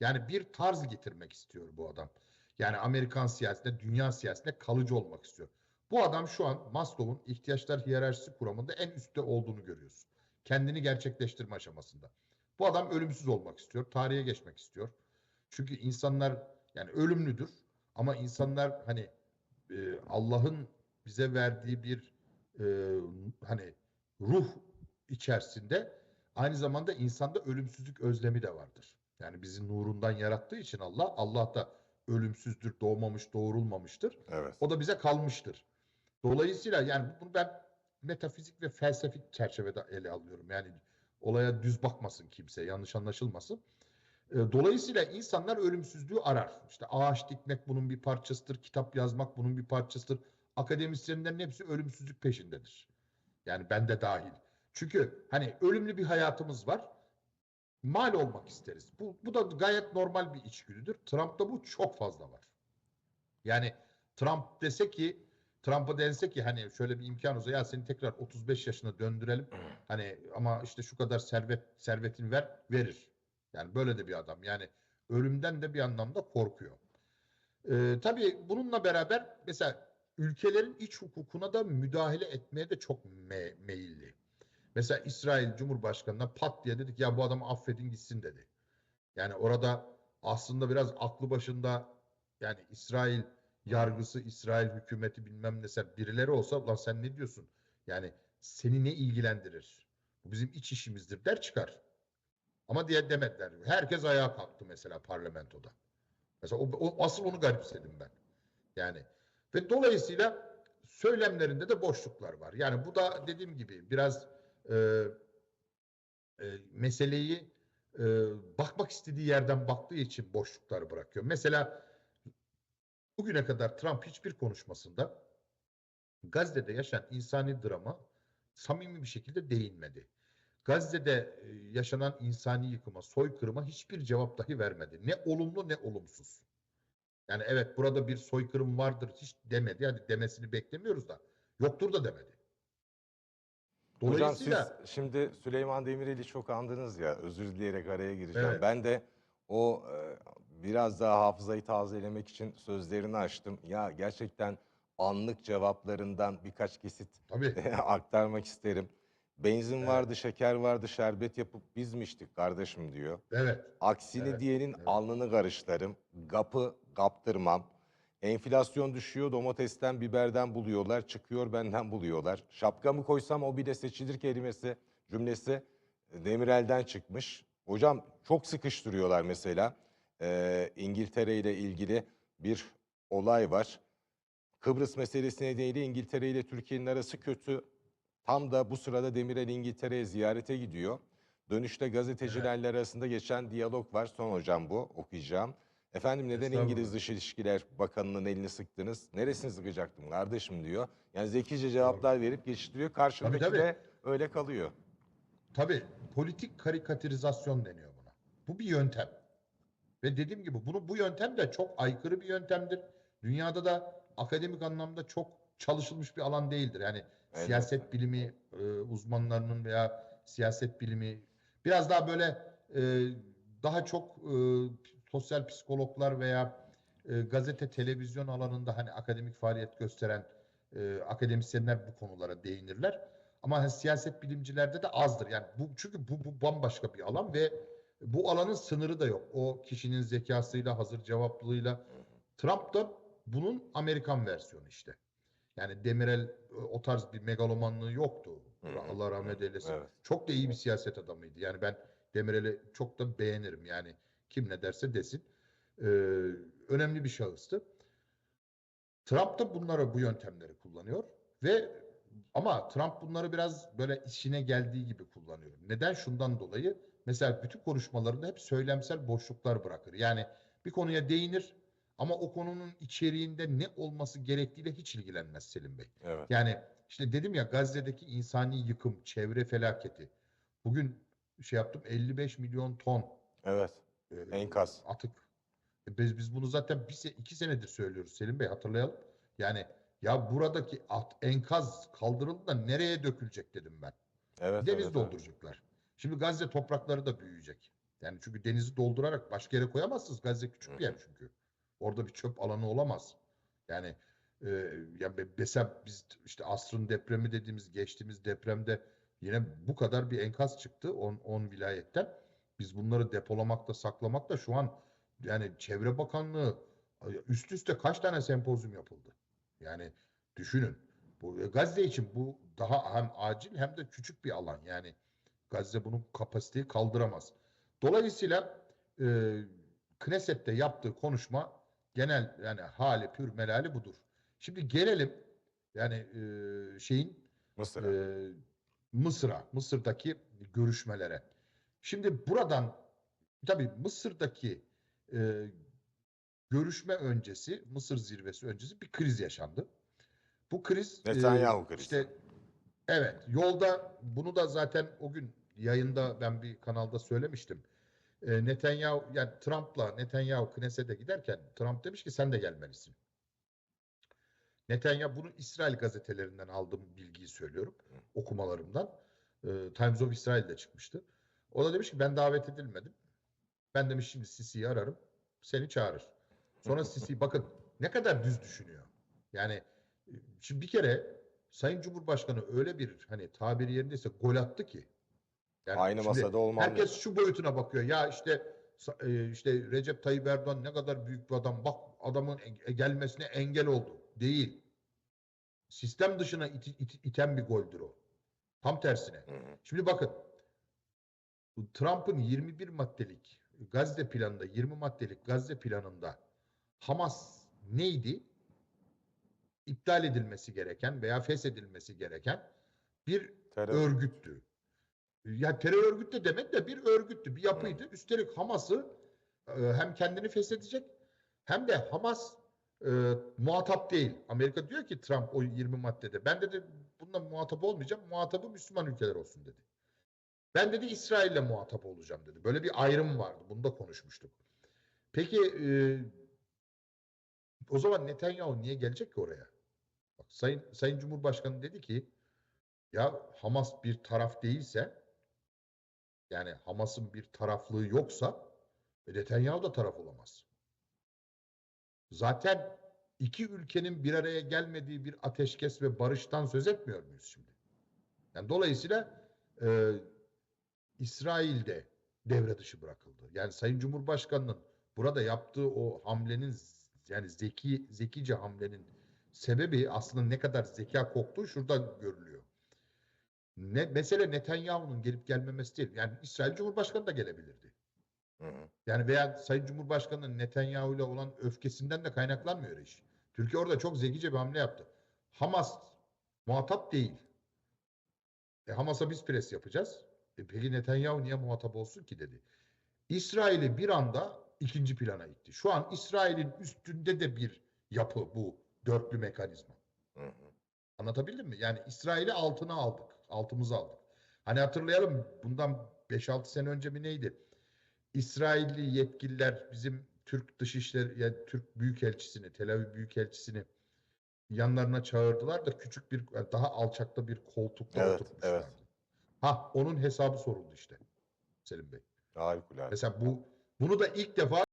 Yani bir tarz getirmek istiyor bu adam. Yani Amerikan siyasetinde, dünya siyasetinde kalıcı olmak istiyor. Bu adam şu an Maslow'un ihtiyaçlar hiyerarşisi kuramında en üstte olduğunu görüyoruz. Kendini gerçekleştirme aşamasında. Bu adam ölümsüz olmak istiyor, tarihe geçmek istiyor. Çünkü insanlar yani ölümlüdür ama insanlar hani e, Allah'ın bize verdiği bir e, hani ruh içerisinde aynı zamanda insanda ölümsüzlük özlemi de vardır. Yani bizi nurundan yarattığı için Allah, Allah da ölümsüzdür, doğmamış, doğurulmamıştır. Evet. O da bize kalmıştır. Dolayısıyla yani bunu ben metafizik ve felsefik çerçevede ele alıyorum. Yani olaya düz bakmasın kimse, yanlış anlaşılmasın. E, Dolayısıyla insanlar ölümsüzlüğü arar. İşte ağaç dikmek bunun bir parçasıdır, kitap yazmak bunun bir parçasıdır. Akademisyenlerin hepsi ölümsüzlük peşindedir. Yani ben de dahil. Çünkü hani ölümlü bir hayatımız var. Mal olmak isteriz. Bu, bu da gayet normal bir içgüdüdür. Trump'ta bu çok fazla var. Yani Trump dese ki Trump'a dense ki hani şöyle bir imkan olsa ya seni tekrar 35 yaşına döndürelim. Hani ama işte şu kadar servet servetin ver verir. Yani böyle de bir adam. Yani ölümden de bir anlamda korkuyor. Ee, tabii bununla beraber mesela ülkelerin iç hukukuna da müdahale etmeye de çok me- meyilli. Mesela İsrail Cumhurbaşkanı'na pat diye dedik ya bu adamı affedin gitsin dedi. Yani orada aslında biraz aklı başında yani İsrail yargısı, İsrail hükümeti bilmem ne sen birileri olsa lan sen ne diyorsun? Yani seni ne ilgilendirir? Bu bizim iç işimizdir der çıkar. Ama diye demediler. Herkes ayağa kalktı mesela parlamentoda. Mesela o, o- asıl onu garipsedim ben. Yani ve dolayısıyla söylemlerinde de boşluklar var. Yani bu da dediğim gibi biraz e, e, meseleyi e, bakmak istediği yerden baktığı için boşluklar bırakıyor. Mesela bugüne kadar Trump hiçbir konuşmasında Gazze'de yaşanan insani drama samimi bir şekilde değinmedi. Gazze'de yaşanan insani yıkıma, soykırıma hiçbir cevap dahi vermedi. Ne olumlu ne olumsuz. Yani evet burada bir soykırım vardır hiç demedi. Yani demesini beklemiyoruz da yoktur da demedi. Hocam siz Dolayısıyla şimdi Süleyman Demirel'i çok andınız ya özür dileyerek araya gireceğim. Evet. Ben de o e, biraz daha hafızayı tazelemek için sözlerini açtım. Ya gerçekten anlık cevaplarından birkaç kesit tabii aktarmak isterim. Benzin vardı, şeker vardı, şerbet yapıp biz mi içtik kardeşim diyor. evet Aksini diyenin alnını karışlarım, gapı kaptırmam. Enflasyon düşüyor, domatesten, biberden buluyorlar, çıkıyor benden buluyorlar. Şapkamı koysam o bir de seçilir kelimesi, cümlesi e, Demirel'den çıkmış. Hocam çok sıkıştırıyorlar mesela. Ee, İngiltere ile ilgili bir olay var. Kıbrıs meselesi nedeniyle İngiltere ile Türkiye'nin arası kötü. Tam da bu sırada Demirel İngiltere'ye ziyarete gidiyor. Dönüşte gazetecilerle arasında geçen diyalog var. Son hocam bu okuyacağım. Efendim neden. İngiliz Dış İlişkiler Bakanı'nın elini sıktınız? Neresini sıkacaktım kardeşim diyor. Yani zekice cevaplar verip geçiştiriyor. Karşındaki Tabii, de öyle kalıyor. Tabii politik karikatürizasyon deniyor buna. Bu bir yöntem. Ve dediğim gibi bunu bu yöntem de çok aykırı bir yöntemdir. Dünyada da akademik anlamda çok çalışılmış bir alan değildir. Yani Elbette. siyaset bilimi e, uzmanlarının veya siyaset bilimi biraz daha böyle e, daha çok e, sosyal psikologlar veya e, gazete televizyon alanında hani akademik faaliyet gösteren e, akademisyenler bu konulara değinirler. Ama hani siyaset bilimcilerde de azdır. Yani bu çünkü bu, bu bambaşka bir alan ve bu alanın sınırı da yok. O kişinin zekasıyla, hazır cevaplılığıyla. Trump da bunun Amerikan versiyonu işte. Yani Demirel e, o tarz bir megalomanlığı yoktu. Allah rahmet eylesin. evet. Çok da iyi bir siyaset adamıydı. Yani ben Demirel'i çok da beğenirim. Yani kim ne derse desin. Ee, önemli bir şahıstı. Trump da bunları bu yöntemleri kullanıyor ve ama Trump bunları biraz böyle işine geldiği gibi kullanıyor. Neden? Şundan dolayı mesela bütün konuşmalarında hep söylemsel boşluklar bırakır. Yani bir konuya değinir ama o konunun içeriğinde ne olması gerektiğiyle hiç ilgilenmez Selim Bey. Evet. Yani işte dedim ya Gazze'deki insani yıkım, çevre felaketi. Bugün şey yaptım 55 milyon ton Evet. E, Enkaz. atık. E Biz, biz bunu zaten bir iki senedir söylüyoruz Selim Bey hatırlayalım. Yani ya buradaki at, enkaz kaldırıldı da nereye dökülecek dedim ben. Evet. Deniz evet, evet. dolduracaklar. Şimdi Gazze toprakları da büyüyecek. Yani çünkü denizi doldurarak başka yere koyamazsınız. Gazze küçük bir yer çünkü. Orada bir çöp alanı olamaz. Yani e, yani mesela biz işte asrın depremi dediğimiz geçtiğimiz depremde yine bu kadar bir enkaz çıktı 10 10 vilayetten. Biz bunları depolamakta, saklamakta şu an yani Çevre Bakanlığı üst üste kaç tane sempozyum yapıldı? Yani düşünün. Bu e, Gazze için bu daha hem acil hem de küçük bir alan. Yani Gazze bunun kapasiteyi kaldıramaz. Dolayısıyla e, Knesset'te yaptığı konuşma genel yani hali pür melali budur. Şimdi gelelim yani e, şeyin Mısır'a. e, Mısır'a, Mısır'daki görüşmelere. Şimdi buradan tabii Mısır'daki e, görüşme öncesi, Mısır zirvesi öncesi bir kriz yaşandı. Bu kriz e, Netanyahu krizi. işte evet yolda bunu da zaten o gün yayında ben bir kanalda söylemiştim. E, Netanyahu yani Trump'la Netanyahu Knesset'e giderken Trump demiş ki sen de gelmelisin. Netanyahu bunu İsrail gazetelerinden aldığım bilgiyi söylüyorum. Okumalarımdan. E, Times of Israel'de çıkmıştı. O da demiş ki ben davet edilmedim. Ben demiş şimdi Sisi'yi ararım. Seni çağırır. Sonra Sisi bakın ne kadar düz düşünüyor. Yani e, şimdi bir kere Sayın Cumhurbaşkanı öyle bir hani tabiri yerindeyse gol attı ki. Yani Aynı masada olmam Herkes lazım. şu boyutuna bakıyor. Ya işte e, işte Recep Tayyip Erdoğan ne kadar büyük bir adam. Bak adamın e- gelmesine engel oldu. Değil. Sistem dışına iti- iti- iten bir goldür o. Tam tersine. Şimdi bakın. Bu Trump'ın 21 maddelik Gazze planında 20 maddelik Gazze planında Hamas neydi? İptal edilmesi gereken veya feshedilmesi gereken bir Terör. örgüttü. Ya terör örgütü demek de bir örgüttü, bir yapıydı. Üstelik Hamas'ı e, hem kendini feshedecek hem de Hamas e, muhatap değil. Amerika diyor ki Trump o 20 maddede. Ben dedi bununla muhatap olmayacağım. Muhatabı Müslüman ülkeler olsun dedi. Ben dedi İsrail'le muhatap olacağım dedi. Böyle bir ayrım vardı. Bunu da konuşmuştuk. Peki e, o zaman Netanyahu niye gelecek ki oraya? Bak, Sayın Sayın Cumhurbaşkanı dedi ki ya Hamas bir taraf değilse yani Hamas'ın bir taraflığı yoksa e, Netanyahu da taraf olamaz. Zaten iki ülkenin bir araya gelmediği bir ateşkes ve barıştan söz etmiyor muyuz şimdi? Yani dolayısıyla e, İsrail de devre dışı bırakıldı. Yani Sayın Cumhurbaşkanı'nın burada yaptığı o hamlenin yani zeki zekice hamlenin sebebi aslında ne kadar zeka koktuğu şurada görülüyor. Ne, mesele Netanyahu'nun gelip gelmemesi değil. Yani İsrail Cumhurbaşkanı da gelebilirdi. Hı hı. Yani veya Sayın Cumhurbaşkanı'nın Netanyahu ile olan öfkesinden de kaynaklanmıyor iş. Türkiye orada çok zekice bir hamle yaptı. Hamas muhatap değil. E, Hamas'a biz pres yapacağız. E, peki Netanyahu niye muhatap olsun ki dedi. İsrail'i bir anda ikinci plana itti. Şu an İsrail'in üstünde de bir yapı bu dörtlü mekanizma. Hı hı. Anlatabildim mi? Yani İsrail'i altına aldık. Altımıza aldık. Hani hatırlayalım bundan 5-6 sene önce mi neydi? İsrailli yetkililer bizim Türk Dışişleri yani Türk Büyükelçisini, Tel Aviv Büyükelçisini yanlarına çağırdılar da küçük bir daha alçakta bir koltukta Evet, oturtmuşlardı. evet. Ha onun hesabı soruldu işte Selim Bey. Harikulade. Mesela bu bunu da ilk defa